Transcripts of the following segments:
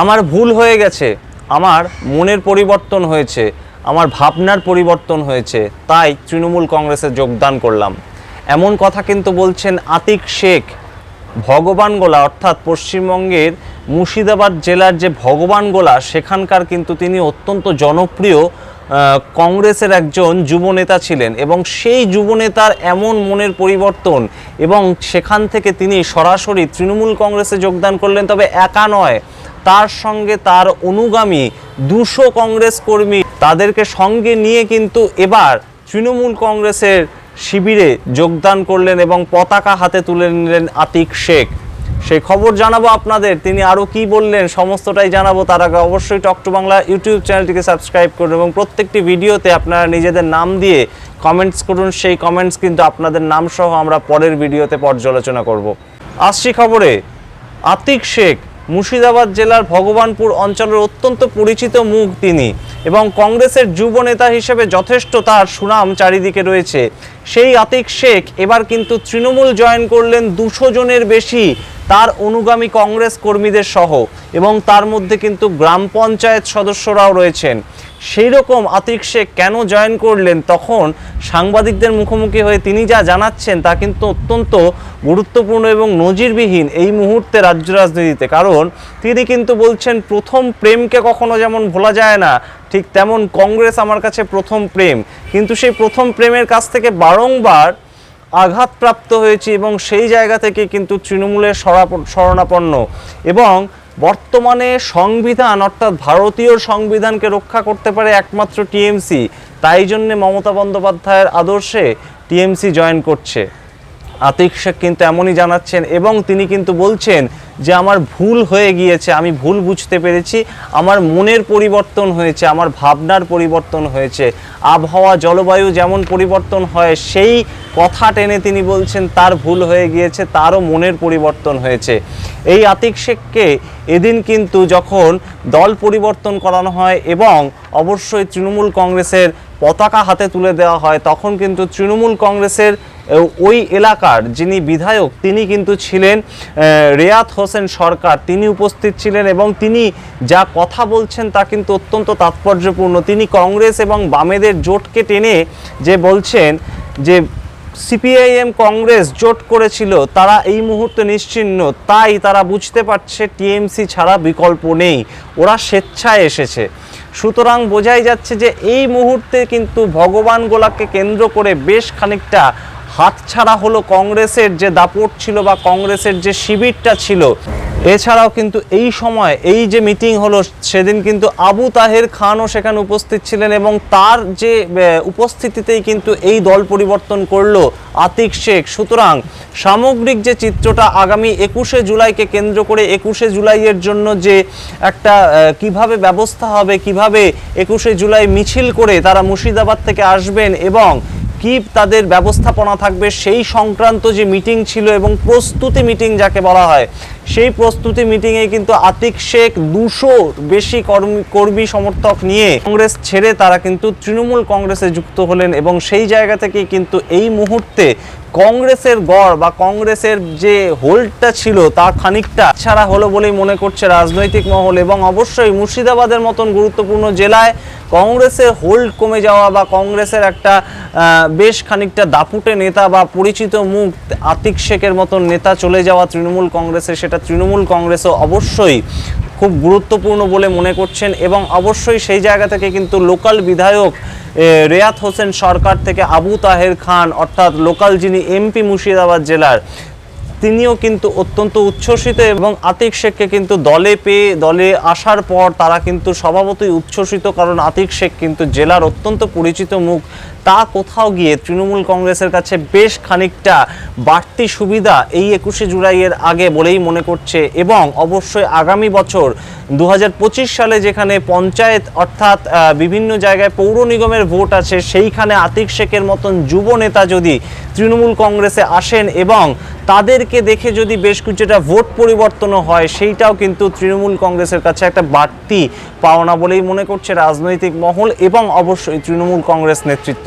আমার ভুল হয়ে গেছে, আমার মনের পরিবর্তন হয়েছে, আমার ভাবনার পরিবর্তন হয়েছে, তাই তৃণমূল কংগ্রেসে যোগদান করলাম। এমন কথা কিন্তু বলছেন আতিক শেখ, ভগবান গোলা, অর্থাৎ পশ্চিমবঙ্গের মুর্শিদাবাদ জেলার যে ভগবান গোলা, সেখানকার কিন্তু তিনি অত্যন্ত জনপ্রিয় কংগ্রেসের একজন যুবনেতা ছিলেন এবং সেই যুবনেতার এমন মনের পরিবর্তন এবং সেখান থেকে তিনি সরাসরি তৃণমূল কংগ্রেসে যোগদান করলেন। তবে একা নয়, তার সঙ্গে তার অনুগামী দুশো কংগ্রেস কর্মী তাদেরকে সঙ্গে নিয়ে কিন্তু এবার তৃণমূল কংগ্রেসের শিবিরে যোগদান করলেন এবং পতাকা হাতে তুলে নিলেন আতিক শেখ। সেই খবর জানাব আপনাদের। তিনি আরও কি বললেন, সমস্তটাই জানাব। তার আগে অবশ্যই টক টু বাংলা ইউটিউব চ্যানেলটিকে সাবস্ক্রাইব করুন এবং প্রত্যেকটি ভিডিওতে আপনারা নিজেদের নাম দিয়ে কমেন্টস করুন। সেই কমেন্টস কিন্তু আপনাদের নাম সহ আমরা পরের ভিডিওতে পর্যালোচনা করব। আসছি খবরে, আতিক শেখ, মুর্শিদাবাদ জেলার ভগবানপুর অঞ্চলের অত্যন্ত পরিচিত মুখ তিনি। এবং কংগ্রেসের যুব নেতা হিসেবে যথেষ্ট তার সুনাম চারিদিকে রয়েছে। সেই আতিক শেখ এবার কিন্তু তৃণমূল জয়েন করলেন দুশো জনের বেশি তার অনুগামী কংগ্রেস কর্মীদের সহ এবং তার মধ্যে কিন্তু গ্রাম পঞ্চায়েত সদস্যরাও রয়েছেন। সেই রকম আতিক শেখ কেন জয়েন করলেন, তখন সাংবাদিকদের মুখোমুখি হয়ে তিনি যা জানাচ্ছেন তা কিন্তু অত্যন্ত গুরুত্বপূর্ণ এবং নজিরবিহীন এই মুহূর্তে রাজ্য রাজনীতিতে। কারণ তিনি কিন্তু বলছেন, প্রথম প্রেমকে কখনো যেমন ভোলা যায় না, ঠিক তেমন কংগ্রেস আমার কাছে প্রথম প্রেম। কিন্তু সেই প্রথম প্রেমের কাছ থেকে বারংবার আঘাতপ্রাপ্ত হয়েছি এবং সেই জায়গা থেকে কিন্তু তৃণমূলের শরণাপন্ন এবং বর্তমানে সংবিধান, অর্থাৎ ভারতীয় সংবিধানকে রক্ষা করতে পারে একমাত্র টিএমসি। তাই জন্যে মমতা বন্দ্যোপাধ্যায়ের আদর্শে টিএমসি জয়েন করছে। আতিক শেখ কিন্তু এমনই জানাচ্ছেন এবং তিনি কিন্তু বলছেন যে আমার ভুল হয়ে গিয়েছে, আমি ভুল বুঝতে পেরেছি, আমার মনের পরিবর্তন হয়েছে, আমার ভাবনার পরিবর্তন হয়েছে, আবহাওয়া, জলবায়ু যেমন পরিবর্তন হয়, সেই কথা টেনে তিনি বলছেন তার ভুল হয়ে গিয়েছে, তারও মনের পরিবর্তন হয়েছে। এই আতিক শেখকে এদিন কিন্তু যখন দল পরিবর্তন করানো হয় এবং অবশ্যই তৃণমূল কংগ্রেসের পতাকা হাতে তুলে দেওয়া হয়, তখন কিন্তু তৃণমূল কংগ্রেসের ওই এলাকার যিনি বিধায়ক, তিনি কিন্তু ছিলেন রেয়াত হোসেন সরকার। তিনি উপস্থিত ছিলেন এবং তিনি যা কথা বলছেন তা কিন্তু অত্যন্ত তাৎপর্যপূর্ণ। তিনি কংগ্রেস এবং বামেদের জোটকে টেনে যে বলছেন যে সিপিআইএম কংগ্রেস জোট করেছিল, তারা এই মুহূর্তে নিশ্চিহ্ন তাই তারা বুঝতে পারছে টিএমসি ছাড়া বিকল্প নেই। ওরা স্বেচ্ছায় এসেছে। সুতরাং বোঝাই যাচ্ছে যে এই মুহূর্তে কিন্তু ভগবান গোলাকে কেন্দ্র করে বেশ খানিকটা হাতছাড়া হলো কংগ্রেসের যে দাপট ছিল বা কংগ্রেসের যে শিবিরটা ছিল। এছাড়াও কিন্তু এই সময় এই যে মিটিং হলো, সেদিন কিন্তু আবু তাহের খানও সেখানে উপস্থিত ছিলেন এবং তার যে উপস্থিতিতেই কিন্তু এই দল পরিবর্তন করল আতিক শেখ। সুতরাং সামগ্রিক যে চিত্রটা আগামী একুশে জুলাইকে কেন্দ্র করে একুশে জুলাইয়ের জন্য যে একটা কীভাবে ব্যবস্থা হবে, কীভাবে একুশে জুলাই মিছিল করে তারা মুর্শিদাবাদ থেকে আসবেন এবং কি তাদের ব্যবস্থাপনা থাকবে, সেই সংক্রান্ত যে মিটিং ছিল এবং প্রস্তুতি মিটিং যাকে বলা হয়, সেই প্রস্তুতি মিটিংয়ে কিন্তু আতিক শেখ দুশো বেশি কর্মী কর্মী সমর্থক নিয়ে কংগ্রেস ছেড়ে তারা কিন্তু তৃণমূল কংগ্রেসে যুক্ত হলেন এবং সেই জায়গা থেকে কিন্তু এই মুহূর্তে কংগ্রেসের গড় বা কংগ্রেসের যে হোল্ডটা ছিল তা খানিকটা ছাড়া হলো বলেই মনে করছে রাজনৈতিক মহল এবং অবশ্যই মুর্শিদাবাদের মতন গুরুত্বপূর্ণ জেলায় কংগ্রেসের হোল্ড কমে যাওয়া বা কংগ্রেসের একটা বেশ খানিকটা দাপুটে নেতা বা পরিচিত মুখ আতিক শেখের মতন নেতা চলে যাওয়া তৃণমূল কংগ্রেসে, সেটা তৃণমূল কংগ্রেসও অবশ্যই খুব গুরুত্বপূর্ণ বলে মনে করছেন এবং অবশ্যই সেই জায়গা থেকে কিন্তু লোকাল বিধায়ক রেয়াত হোসেন সরকার থেকে আবু তাহের খান, অর্থাৎ লোকাল যিনি এমপি মুর্শিদাবাদ জেলার, তিনিও কিন্তু অত্যন্ত উচ্ছ্বসিত এবং আতিক শেখকে কিন্তু দলে পেয়ে, দলে আসার পর তারা কিন্তু স্বভাবতই উচ্ছ্বসিত কারণ আতিক শেখ কিন্তু জেলার অত্যন্ত পরিচিত মুখ। তা কোথাও গিয়ে তৃণমূল কংগ্রেসের কাছে বেশ খানিকটা বাড়তি সুবিধা এই একুশে জুলাইয়ের আগে বলেই মনে করছে এবং অবশ্যই আগামী বছর দু হাজার পঁচিশ সালে যেখানে পঞ্চায়েত অর্থাৎ বিভিন্ন জায়গায় পৌর নিগমের ভোট আছে, সেইখানে আতিক শেখের মতন যুব নেতা যদি তৃণমূল কংগ্রেসে আসেন এবং তাদেরকে দেখে যদি বেশ কিছুটা ভোট পরিবর্তনও হয়, সেইটাও কিন্তু তৃণমূল কংগ্রেসের কাছে একটা বাড়তি পাওনা বলেই মনে করছে রাজনৈতিক মহল এবং অবশ্যই তৃণমূল কংগ্রেস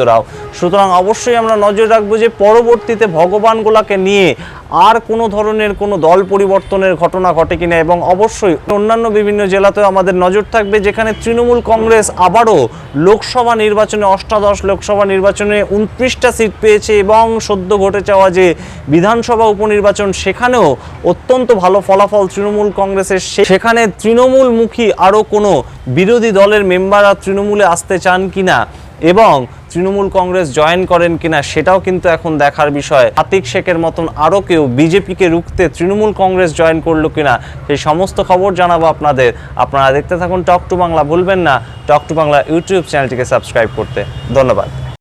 নেতৃত্বরাও সুতরাং অবশ্যই আমরা নজর রাখব যে পরবর্তীতে ভগবান গোলাকে নিয়ে আর কোনো ধরনের কোনো দল পরিবর্তনের ঘটনা ঘটে কিনা এবং অবশ্যই অন্যান্য বিভিন্ন জেলাতেও আমাদের নজর থাকবে, যেখানে তৃণমূল কংগ্রেস আবারও লোকসভা নির্বাচনে অষ্টাদশ, লোকসভা নির্বাচনে উনত্রিশটা সিট পেয়েছে এবং সদ্য ঘটে যাওয়া যে বিধানসভা উপনির্বাচন, সেখানেও অত্যন্ত ভালো ফলাফল তৃণমূল কংগ্রেসের। সেখানে তৃণমূলমুখী আরও কোনো বিরোধী দলের মেম্বাররা তৃণমূলে আসতে চান কিনা এবং তৃণমূল কংগ্রেস জয়েন করেন কিনা সেটাও কিন্তু এখন দেখার বিষয়। আতিক শেখের মতন আরও কেউ বিজেপিকে রুখতে তৃণমূল কংগ্রেস জয়েন করল কিনা সেই সমস্ত খবর জানাব আপনাদের। আপনারা দেখতে থাকুন টক টু বাংলা, ভুলবেন না। টক টু বাংলা ইউটিউব চ্যানেলটিকে সাবস্ক্রাইব করতে। ধন্যবাদ।